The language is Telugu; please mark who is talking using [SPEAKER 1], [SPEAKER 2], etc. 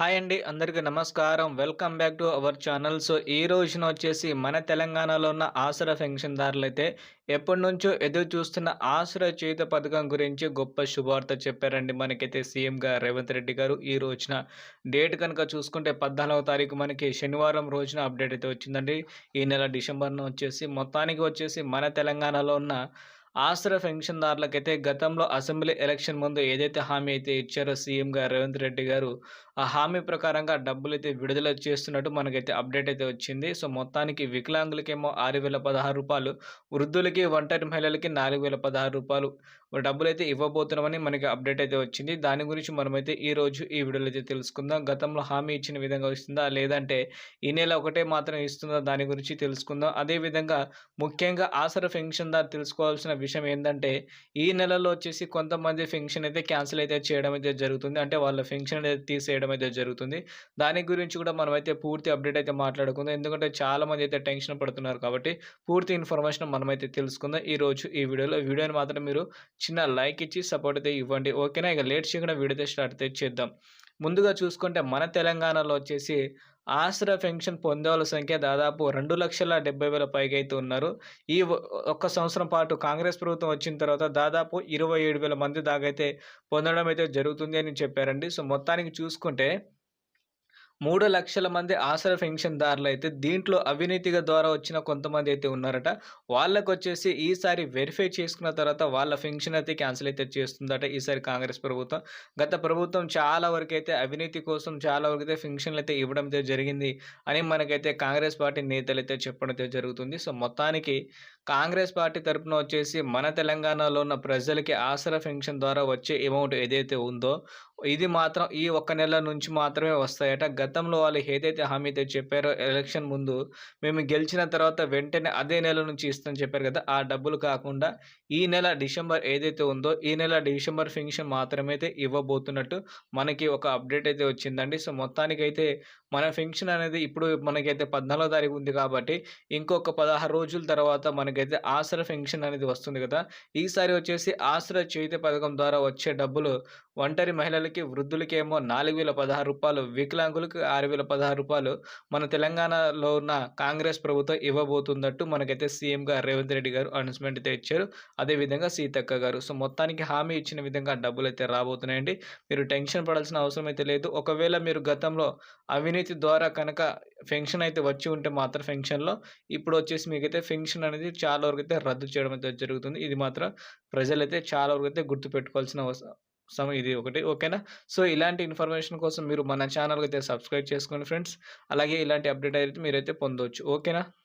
[SPEAKER 1] హాయ్ అండి అందరికీ నమస్కారం. Welcome back to our channel. So ఈ రోజున వచ్చేసి మన తెలంగాణలో ఉన్న ఆసరా పెన్షన్దారులు అయితే ఎప్పటి నుంచో ఎదురు చూస్తున్న ఆసరా చేత పథకం గురించి గొప్ప శుభార్త చెప్పారండి మనకైతే సీఎంగా రేవంత్ రెడ్డి గారు. ఈ రోజున డేట్ కనుక చూసుకుంటే పద్నాలుగో తారీఖు మనకి శనివారం రోజున అప్డేట్ అయితే వచ్చిందండి. ఈ నెల డిసెంబర్ను వచ్చేసి మొత్తానికి వచ్చేసి మన తెలంగాణలో ఉన్న ఆసరా పెన్షన్దారులకైతే గతంలో అసెంబ్లీ ఎలక్షన్ ముందు ఏదైతే హామీ అయితే ఇచ్చారో సీఎంగా రేవంత్ రెడ్డి గారు ఆ హామీ ప్రకారంగా డబ్బులు అయితే విడుదల చేస్తున్నట్టు మనకైతే అప్డేట్ అయితే వచ్చింది. సో మొత్తానికి వికలాంగులకేమో ఆరు వేల పదహారు రూపాయలు వృద్ధులకి ఒంటరి మహిళలకి నాలుగు వేల పదహారు రూపాయలు డబ్బులు అయితే ఇవ్వబోతున్నామని మనకి అప్డేట్ అయితే వచ్చింది. దాని గురించి మనమైతే ఈ రోజు ఈ వీడియోలో అయితే తెలుసుకుందాం. గతంలో హామీ ఇచ్చిన విధంగా వస్తుందా లేదంటే ఈ నెల ఒకటే మాత్రం ఇస్తుందా? దాని గురించి తెలుసుకుందాం. అదేవిధంగా ముఖ్యంగా ఆసర దా తెలుసుకోవాల్సిన విషయం ఏంటంటే ఈ నెలలో వచ్చేసి కొంతమంది ఫెన్షన్ అయితే క్యాన్సిల్ అయితే చేయడం అయితే జరుగుతుంది. అంటే వాళ్ళ ఫెన్షన్ అయితే తీసేయడం అయితే జరుగుతుంది. దాని గురించి కూడా మనమైతే పూర్తి అప్డేట్ అయితే మాట్లాడుకుందాం. ఎందుకంటే చాలామంది అయితే టెన్షన్ పడుతున్నారు కాబట్టి పూర్తి ఇన్ఫర్మేషన్ మనమైతే తెలుసుకుందాం ఈ రోజు ఈ వీడియోలో. వీడియోని మాత్రం మీరు చిన్న లైక్ ఇచ్చి సపోర్ట్ అయితే ఇవ్వండి. ఓకేనా? ఇక లేట్ చేయకుండా వీడియో స్టార్ట్ అయితే చేద్దాం. ముందుగా చూసుకుంటే మన తెలంగాణలో వచ్చేసి ఆసరా పెన్షన్ పొందే వాళ్ళ సంఖ్య దాదాపు రెండు లక్షల డెబ్బై వేల పైగా అయితే ఉన్నారు. ఈ ఒక్క సంవత్సరం పాటు కాంగ్రెస్ ప్రభుత్వం వచ్చిన తర్వాత దాదాపు ఇరవై ఏడు వేల మంది దాకా అయితే పొందడం అయితే జరుగుతుంది అని చెప్పారండి. సో మొత్తానికి చూసుకుంటే మూడు లక్షల మంది ఆసరా పెన్షన్దారులు అయితే దీంట్లో అవినీతిగా ద్వారా వచ్చిన కొంతమంది అయితే ఉన్నారట. వాళ్ళకు వచ్చేసి ఈసారి వెరిఫై చేసుకున్న తర్వాత వాళ్ళ పెన్షన్ అయితే క్యాన్సిల్ అయితే చేస్తుందట ఈసారి కాంగ్రెస్ ప్రభుత్వం. గత ప్రభుత్వం చాలా వరకు అయితే అవినీతి కోసం చాలా వరకు అయితే పెన్షన్లు అయితే ఇవ్వడం అయితే జరిగింది అని మనకైతే కాంగ్రెస్ పార్టీ నేతలు అయితే చెప్పడం అయితే జరుగుతుంది. సో మొత్తానికి కాంగ్రెస్ పార్టీ తరఫున వచ్చేసి మన తెలంగాణలో ఉన్న ప్రజలకి ఆసరా పెన్షన్ ద్వారా వచ్చే అమౌంట్ ఏదైతే ఉందో ఇది మాత్రం ఈ ఒక్క నెల నుంచి మాత్రమే వస్తాయట. గతంలో వాళ్ళు ఏదైతే హామీ అయితే చెప్పారో ఎలక్షన్ ముందు మేము గెలిచిన తర్వాత వెంటనే అదే నెల నుంచి ఇస్తాం చెప్పారు కదా ఆ డబ్బులు కాకుండా ఈ నెల డిసెంబర్ ఏదైతే ఉందో ఈ నెల డిసెంబర్ ఫింక్షన్ మాత్రమే అయితే ఇవ్వబోతున్నట్టు మనకి ఒక అప్డేట్ అయితే వచ్చిందండి. సో మొత్తానికి అయితే మన పెన్షన్ అనేది ఇప్పుడు మనకైతే పద్నాలుగో తారీఖు ఉంది కాబట్టి ఇంకొక పదహారు రోజుల తర్వాత మనకైతే ఆసరా పెన్షన్ అనేది వస్తుంది కదా. ఈసారి వచ్చేసి ఆసరా చేతి పథకం ద్వారా వచ్చే డబ్బులు ఒంటరి మహిళలు వృద్ధులకి వృద్ధులకేమో నాలుగు వేల పదహారు రూపాయలు వికలాంగులకు ఆరు వేల పదహారు రూపాయలు మన తెలంగాణలో ఉన్న కాంగ్రెస్ ప్రభుత్వం ఇవ్వబోతున్నట్టు మనకైతే సీఎంగా రేవంత్ రెడ్డి గారు అనౌన్స్మెంట్ అయితే ఇచ్చారు. అదేవిధంగా సీతక్క గారు. సో మొత్తానికి హామీ ఇచ్చిన విధంగా డబ్బులు అయితే రాబోతున్నాయండి. మీరు టెన్షన్ పడాల్సిన అవసరం అయితే లేదు. ఒకవేళ మీరు గతంలో అవినీతి ద్వారా కనుక ఫెన్షన్ అయితే వచ్చి ఉంటే మాత్రం ఫెన్షన్లో ఇప్పుడు వచ్చేసి మీకైతే ఫెన్షన్ అనేది చాలా వరకు అయితే రద్దు చేయడం అయితే జరుగుతుంది. ఇది మాత్రం ప్రజలైతే చాలా వరకు అయితే గుర్తుపెట్టుకోవాల్సిన అవసరం సో ఇది ఒకటి. ఓకేనా? సో ఇలాంటి ఇన్ఫర్మేషన్ కోసం మీరు మన ఛానల్కి అయితే సబ్స్క్రైబ్ చేసుకోండి ఫ్రెండ్స్. అలాగే ఇలాంటి అప్డేట్ అయితే మీరైతే పొందవచ్చు ఓకేనా?